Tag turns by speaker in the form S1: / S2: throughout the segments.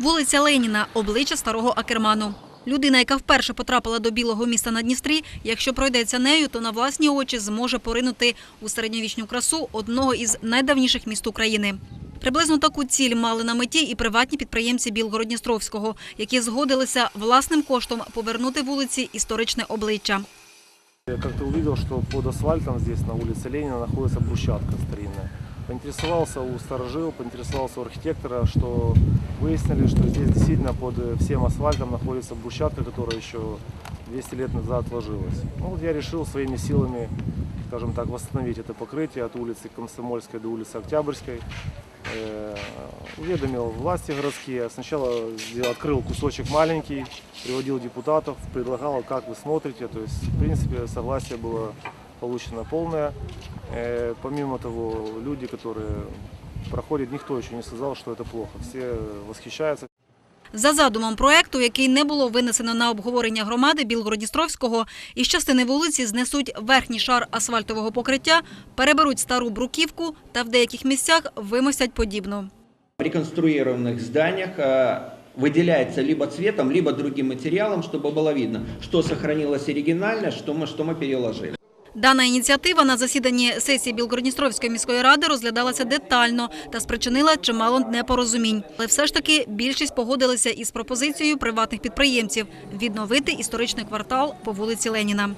S1: Вулиця Леніна – обличчя старого Акерману. Людина, яка вперше потрапила до білого міста на Дністрі, якщо пройдеться нею, то на власні очі зможе поринути у середньовічну красу одного із найдавніших міст України. Приблизно таку ціль мали на меті і приватні підприємці Білгородністровського, які згодилися власним коштом повернути вулиці історичне обличчя.
S2: Я как-то увидел, что под асфальтом здесь, на улице Ленина, находится брусчатка старинная. Поинтересовался у сторожил, поинтересовался у архитектора, что выяснили, что здесь действительно под э, всем асфальтом находится брусчатка, которая еще 200 лет назад отложилась. Ну, вот я решил своими силами, скажем так, восстановить это покрытие от улицы Комсомольской до улицы Октябрьской. Э, Уведомил власти городские. Сначала открыл кусочек маленький, приводил депутатов, предлагал, как вы смотрите. То есть, в принципе, согласие было получено полное. Э, Помимо того, люди, которые проходят, никто еще не сказал, что это плохо. Все восхищаются.
S1: За задумом проекту, який не було винесено на обговорення громади Білгородністровського, із частини вулиці знесуть верхній шар асфальтового покриття, переберуть стару бруківку та в деяких місцях вимостять подібну.
S3: В реконструированных зданиях э, выделяется либо цветом, либо другим материалом, чтобы было видно, что сохранилось оригинально, что мы, что мы переложили.
S1: Дана ініціатива на засіданні сесії Білгородністровської міської ради розглядалася детально та спричинила чимало непорозумінь. Але все ж таки більшість погодилися із пропозицією приватних підприємців відновити історичний квартал по вулиці Леніна.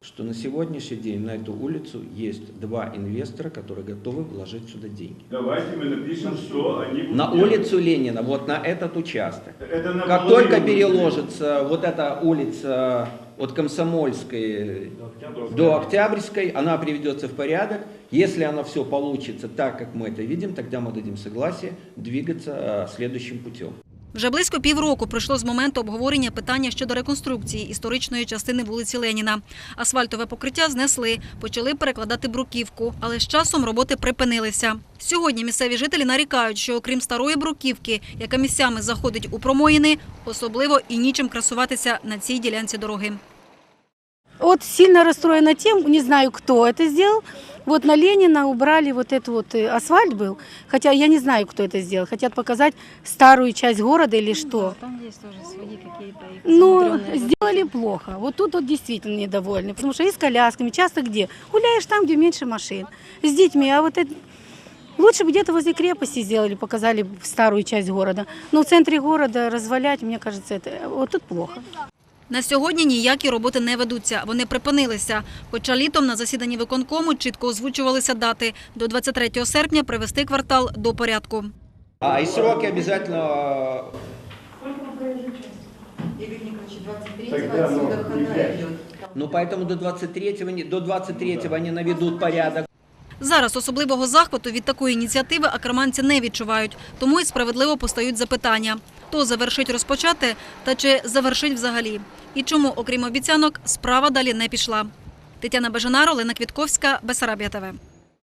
S3: Что на сегодняшний день на эту улицу есть два инвестора, которые готовы вложить сюда деньги.
S4: Давайте мы напишем, что они будут
S3: На
S4: делать.
S3: улицу Ленина, вот на этот участок.
S4: Это на
S3: Как только переложится вот эта улица от Комсомольской до Октябрьской, она приведется в порядок. Если оно все получится так, как мы это видим, тогда мы дадим согласие двигаться э, следующим путем.
S1: Вже близько півроку пройшло з моменту обговорення питання щодо реконструкції історичної частини вулиці Леніна. Асфальтове покриття знесли, почали перекладати бруківку, але з часом роботи припинилися. Сьогодні місцеві жителі нарікають, що окрім старої бруківки, яка місцями заходить у промоїни, особливо і нічим красуватися на цій ділянці дороги.
S5: Вот сильно расстроена тем, не знаю, кто это сделал. Вот на Ленина убрали вот этот вот э, асфальт был, хотя я не знаю, кто это сделал. Хотят показать старую часть города или что.
S1: Там є теж свої какие-то
S5: Но сделали плохо. Вот тут вот действительно недовольны, потому что и с колясками, часто где? Гуляешь там, где меньше машин, с детьми, а вот это... Лучше бы где-то возле крепости сделали, показали старую часть города. Но в центре города развалять, мне кажется, это вот тут плохо.
S1: На сьогодні ніякі роботи не ведуться, вони припинилися. Хоча літом на засіданні виконкому чітко озвучувалися дати до 23 серпня привести квартал до порядку.
S3: А и сроки
S6: 23
S4: Тогда, ну.
S3: Ну, поэтому до 23-го, не- до 23 они наведут порядок.
S1: Зараз особливого захвату від такої ініціативи акерманці не відчувають, тому й справедливо постають запитання: хто завершить розпочати та чи завершить взагалі? І чому, окрім обіцянок, справа далі не пішла. Тетяна Бажанар, Олена Квітковська, Бесарабія ТВ.